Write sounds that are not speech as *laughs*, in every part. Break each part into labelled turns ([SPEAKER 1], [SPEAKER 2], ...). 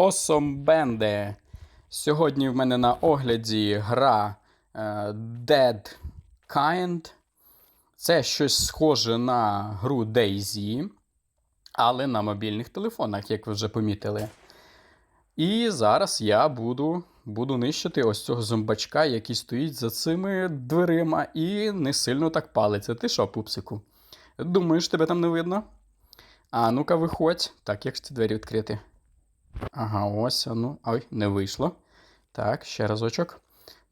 [SPEAKER 1] Осомбенде. Сьогодні в мене на огляді гра е, Dead Kind. Це щось схоже на гру DayZ, але на мобільних телефонах, як ви вже помітили. І зараз я буду, буду нищити ось цього зомбачка, який стоїть за цими дверима і не сильно так палиться. Ти що, пупсику? Думаєш, тебе там не видно? А ну-ка, виходь. Так, як ж ці двері відкрити? Ага, ось, ну. Ой, не вийшло. Так, ще разочок.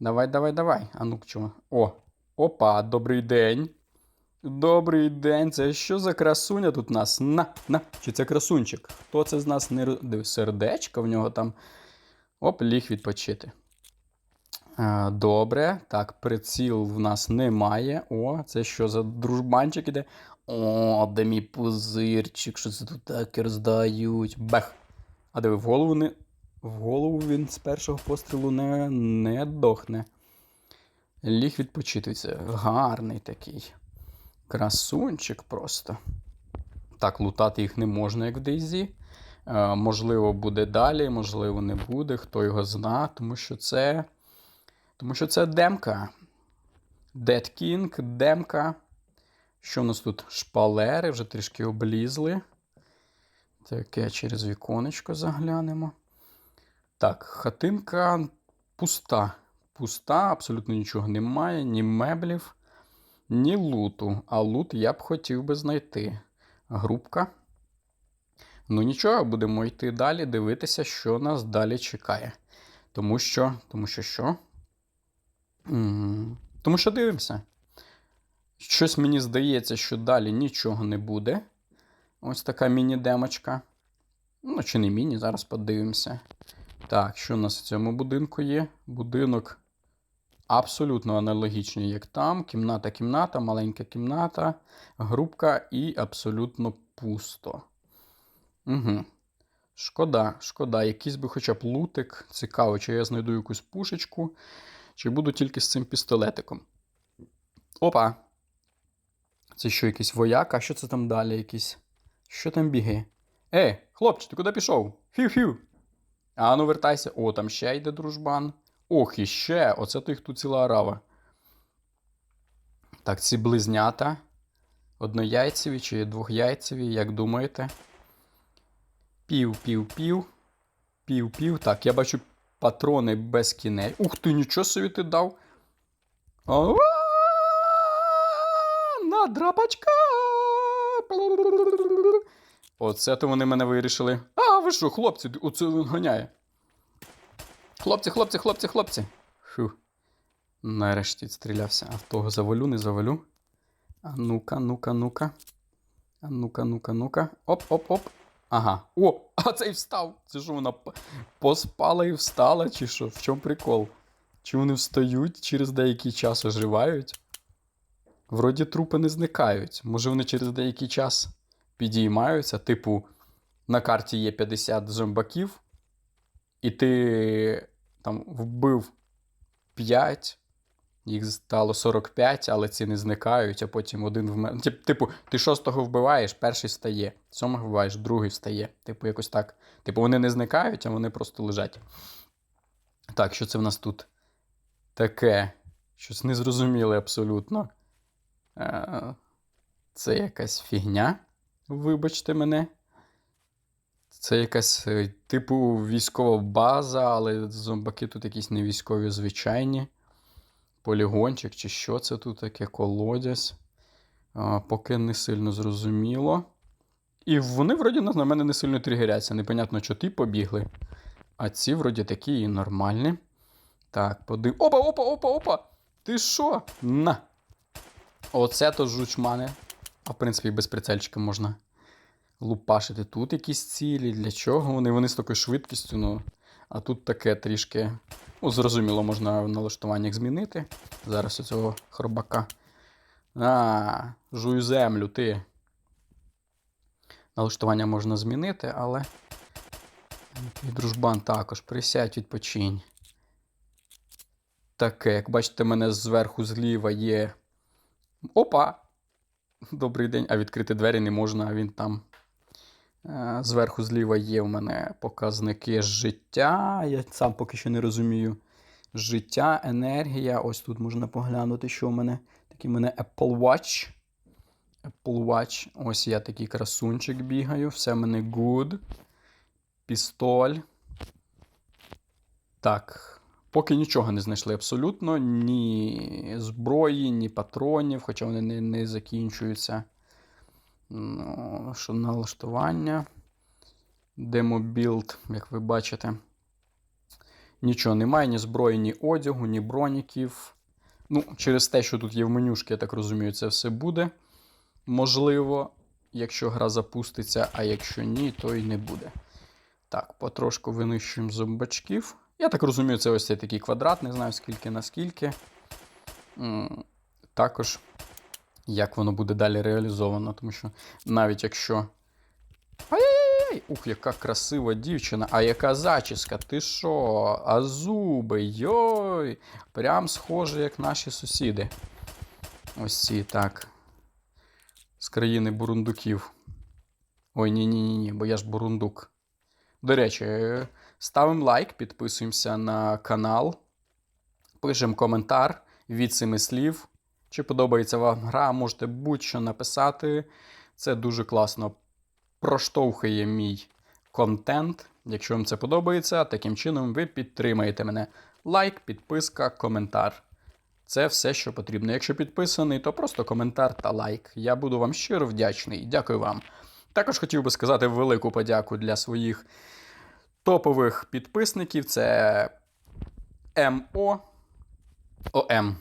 [SPEAKER 1] Давай, давай, давай. А ну чого? О, опа, добрий день. Добрий день. Це що за красуня тут у нас? На, на. Чи це красунчик? Хто це з нас не ро- сердечко в нього там. Оп, ліг відпочити. Добре. Так, приціл в нас немає. О, це що за дружбанчик іде? О, де мій пузирчик, що це тут таке роздають. Бех. А диви, в голову не. В голову він з першого пострілу не, не дохне. Ліг відпочити. Це гарний такий. Красунчик просто. Так, лутати їх не можна, як в Дейзі. Е, можливо, буде далі, можливо, не буде. Хто його зна, тому що це. Тому що це демка. Dead King, демка. Що у нас тут? Шпалери, вже трішки облізли. Таке через віконечко заглянемо. Так, хатинка пуста. Пуста, абсолютно нічого немає, ні меблів, ні луту. А лут я б хотів би знайти. Групка. Ну нічого, будемо йти далі, дивитися, що нас далі чекає. Тому що. Тому що що? Тому що дивимося. Щось мені здається, що далі нічого не буде. Ось така міні-демочка. Ну, чи не міні, зараз подивимося. Так, що у нас в цьому будинку є? Будинок абсолютно аналогічний, як там. Кімната, кімната, маленька кімната, групка і абсолютно пусто. Угу. Шкода, шкода. Якийсь би хоча б лутик. Цікаво, чи я знайду якусь пушечку, чи буду тільки з цим пістолетиком. Опа! Це що, якийсь вояк? А що це там далі якийсь? Що там бігає? Е, хлопче, ти куди пішов? Фів-фів. А ну вертайся. О, там ще йде дружбан. Ох, іще. Оце то їх тут ціла арава. Так, ці близнята. Однояйцеві чи двохяйцеві, як думаєте? Пів, пів, пів. Пів, пів. Так, я бачу патрони без кінець. Ух ти, нічого собі ти дав. На драпачка. Оце то вони мене вирішили. А, ви що, хлопці, оце він ганяє. Хлопці, хлопці, хлопці, хлопці. Фу. Нарешті відстрілявся. А в того завалю, не завалю. А ну-ка, ну-ка, ну-ка. А ну-ка, ну-ка, ну-ка. Оп-оп-оп. Ага. О, *laughs* а цей встав. Це що вона поспала і встала, чи що? В чому прикол? Чи вони встають через деякий час оживають? Вроді трупи не зникають. Може вони через деякий час підіймаються, типу, на карті є 50 зомбаків, і ти там вбив 5, їх стало 45, але ці не зникають, а потім один вмер. Тип- Типу, ти шостого вбиваєш, перший встає, сьомого вбиваєш, другий встає. Типу, якось так. Типу, вони не зникають, а вони просто лежать. Так, що це в нас тут? Таке. Щось незрозуміле абсолютно. Е, Це якась фігня. Вибачте мене. Це якась е, типу військова база, але зомбаки тут якісь не військові звичайні. Полігончик чи що це тут таке колодязь. А, поки не сильно зрозуміло. І вони, вроді, на мене не сильно тригеряться. Непонятно, що ті побігли. А ці, вроді, такі і нормальні. Так, подив. Опа, опа, опа, опа! Ти що? На! Оце то жучмани. А в принципі, без прицельчика можна лупашити. Тут якісь цілі, для чого вони? Вони з такою швидкістю, ну. А тут таке трішки. Ну, зрозуміло, можна в налаштуваннях змінити. Зараз оцього хробака. А, жую землю, ти. Налаштування можна змінити, але. Твій дружбан також. Присядь, відпочинь. Таке, як бачите, мене зверху зліва є. Опа! Добрий день, а відкрити двері не можна, а він там Е, Зверху зліва є в мене показники життя. Я сам поки що не розумію. Життя, енергія. Ось тут можна поглянути, що в мене. Такий в мене Apple Watch. Apple Watch. Ось я такий красунчик бігаю. Все в мене good. Пістоль. Так. Поки нічого не знайшли абсолютно. Ні зброї, ні патронів, хоча вони не, не закінчуються. Ну, що налаштування. Демобілд, як ви бачите. Нічого немає, ні зброї, ні одягу, ні броніків. Ну, через те, що тут є в менюшки, я так розумію, це все буде. Можливо, якщо гра запуститься, а якщо ні, то й не буде. Так, потрошку винищуємо зомбачків. Я так розумію, це ось цей такий квадрат, не знаю скільки на скільки. Також, як воно буде далі реалізовано, тому що навіть якщо. Ай-яй-яй! Ух, яка красива дівчина, а яка зачіска, ти що? А зуби, йой! Прям схоже, як наші сусіди. Ось ці так. З країни бурундуків. Ой, ні-ні, ні, бо я ж бурундук. До речі, ставимо лайк, підписуємося на канал, пишемо коментар від семи слів. Чи подобається вам гра, можете будь-що написати. Це дуже класно проштовхує мій контент. Якщо вам це подобається, таким чином ви підтримаєте мене. Лайк, підписка, коментар. Це все, що потрібно. Якщо підписаний, то просто коментар та лайк. Я буду вам щиро вдячний. Дякую вам. Також хотів би сказати велику подяку для своїх топових підписників. Це МО. ОМ.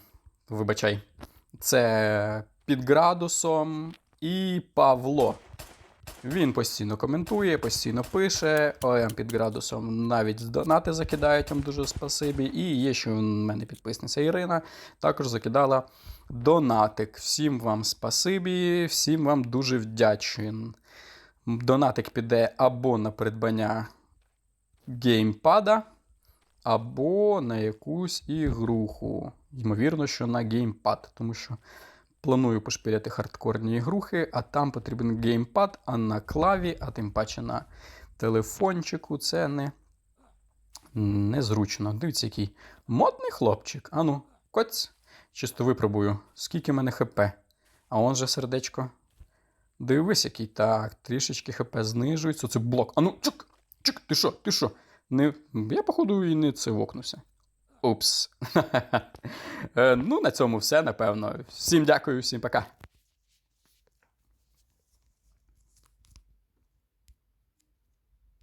[SPEAKER 1] Вибачай. Це під градусом і Павло. Він постійно коментує, постійно пише. ОМ під градусом навіть донати закидають вам дуже спасибі. І є ще у мене підписниця Ірина. Також закидала донатик. Всім вам спасибі, всім вам дуже вдячен. Донатик піде або на придбання геймпада, або на якусь ігруху. Ймовірно, що на геймпад, тому що планую пошпіляти хардкорні ігрухи, а там потрібен геймпад, а на клаві, а тим паче на телефончику це не незручно. Дивіться, який модний хлопчик. Ану, коць. Чисто випробую, скільки в мене хп. А он же сердечко. Дивись, який так, трішечки хп знижується. Це блок. Ану, чик, чик, ти що, ти що? Не... Я, походу, і не це вокнувся. Упс. *laughs* Е, ну, на цьому все, напевно. Всім дякую, всім пока.